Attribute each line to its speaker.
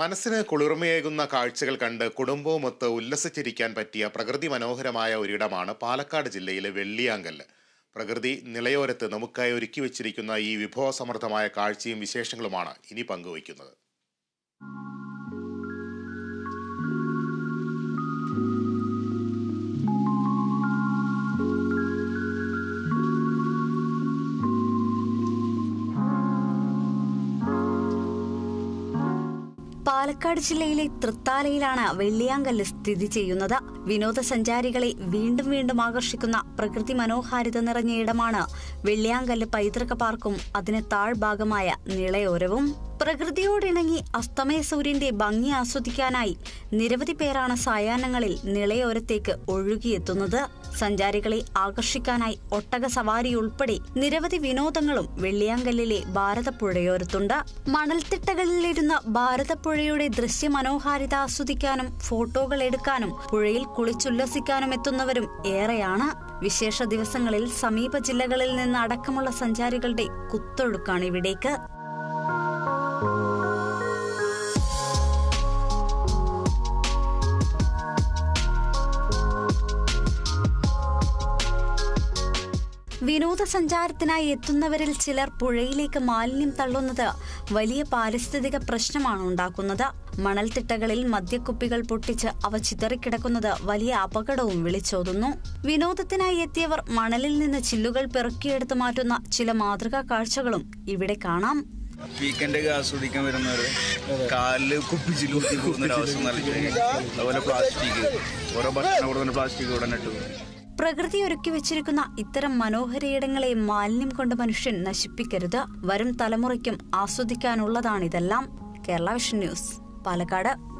Speaker 1: മനസ്സിന് കുളിർമയേകുന്ന കാഴ്ചകൾ കണ്ട് കുടുംബവുമൊത്ത് ഉല്ലസിച്ചിരിക്കാൻ പറ്റിയ പ്രകൃതി മനോഹരമായ ഒരിടമാണ് പാലക്കാട് ജില്ലയിലെ വെള്ളിയാങ്കല്ല്. പ്രകൃതി നിളയോരത്ത് നമുക്കായി ഒരുക്കി വെച്ചിരിക്കുന്ന ഈ വിഭവസമൃദ്ധമായ കാഴ്ചയും വിശേഷങ്ങളുമാണ് ഇനി പങ്കുവയ്ക്കുന്നത്.
Speaker 2: പാലക്കാട് ജില്ലയിലെ തൃത്താലയിലാണ് വെള്ളിയാങ്കല്ല് സ്ഥിതി ചെയ്യുന്നത്. വിനോദസഞ്ചാരികളെ വീണ്ടും വീണ്ടും ആകർഷിക്കുന്ന പ്രകൃതി മനോഹാരിത നിറഞ്ഞ ഇടമാണ് വെള്ളിയാങ്കല്ല് പൈതൃക പാർക്കും അതിന് താഴ്ഭാഗമായ നിളയോരവും. പ്രകൃതിയോടിണങ്ങി അസ്തമയ സൂര്യന്റെ ഭംഗി ആസ്വദിക്കാനായി നിരവധി പേരാണ് സായാഹ്നങ്ങളിൽ നിളയോരത്തേക്ക് ഒഴുകിയെത്തുന്നത്. സഞ്ചാരികളെ ആകർഷിക്കാനായി ഒട്ടക സവാരി ഉൾപ്പെടെ നിരവധി വിനോദങ്ങളും വെള്ളിയാങ്കല്ലിലെ ഭാരതപ്പുഴയോരത്തുണ്ട്. മണൽത്തിട്ടകളിലിരുന്ന ഭാരതപ്പുഴയുടെ ദൃശ്യമനോഹാരിത ആസ്വദിക്കാനും ഫോട്ടോകൾ എടുക്കാനും പുഴയിൽ കുളിച്ചുല്ലസിക്കാനും എത്തുന്നവരും ഏറെയാണ്. വിശേഷ ദിവസങ്ങളിൽ സമീപ ജില്ലകളിൽ നിന്ന് അടക്കമുള്ള സഞ്ചാരികളുടെ കുത്തൊഴുക്കാണ് ഇവിടേക്ക്. വിനോദസഞ്ചാരത്തിനായി എത്തുന്നവരിൽ ചിലർ പുഴയിലേക്ക് മാലിന്യം തള്ളുന്നത് വലിയ പാരിസ്ഥിതിക പ്രശ്നമാണ് ഉണ്ടാക്കുന്നത്. മണൽത്തിട്ടകളിൽ മദ്യക്കുപ്പികൾ പൊട്ടിച്ച് അവ ചിതറിക്കിടക്കുന്നത് വലിയ അപകടവും വിളിച്ചോതുന്നു. വിനോദത്തിനായി എത്തിയവർ മണലിൽ നിന്ന് ചില്ലുകൾ പെറുക്കിയെടുത്ത് മാറ്റുന്ന ചില മാതൃകാ കാഴ്ചകളും ഇവിടെ കാണാം.
Speaker 3: വീക്കെൻഡ് ഒക്കെ ആസ്വദിക്കാൻ വരുന്നവര് കാലിൽ കുപ്പിച്ചിൽ കുത്തി പോകുന്ന ഒരു അവസ്ഥ അതുപോലെ പ്ലാസ്റ്റിക് ഓരോ ഭക്ഷണം കൊടുക്കുന്ന പ്ലാസ്റ്റിക് ഉടനെ ഇട്ടു
Speaker 2: പ്രകൃതി ഒരുക്കി വെച്ചിരിക്കുന്ന ഇത്തരം മനോഹരയിടങ്ങളെ മാലിന്യം കൊണ്ട് മനുഷ്യൻ നശിപ്പിക്കരുത്. വരും തലമുറയ്ക്കും ആസ്വദിക്കാനുള്ളതാണിതെല്ലാം. Kerala Vision News Palakkad.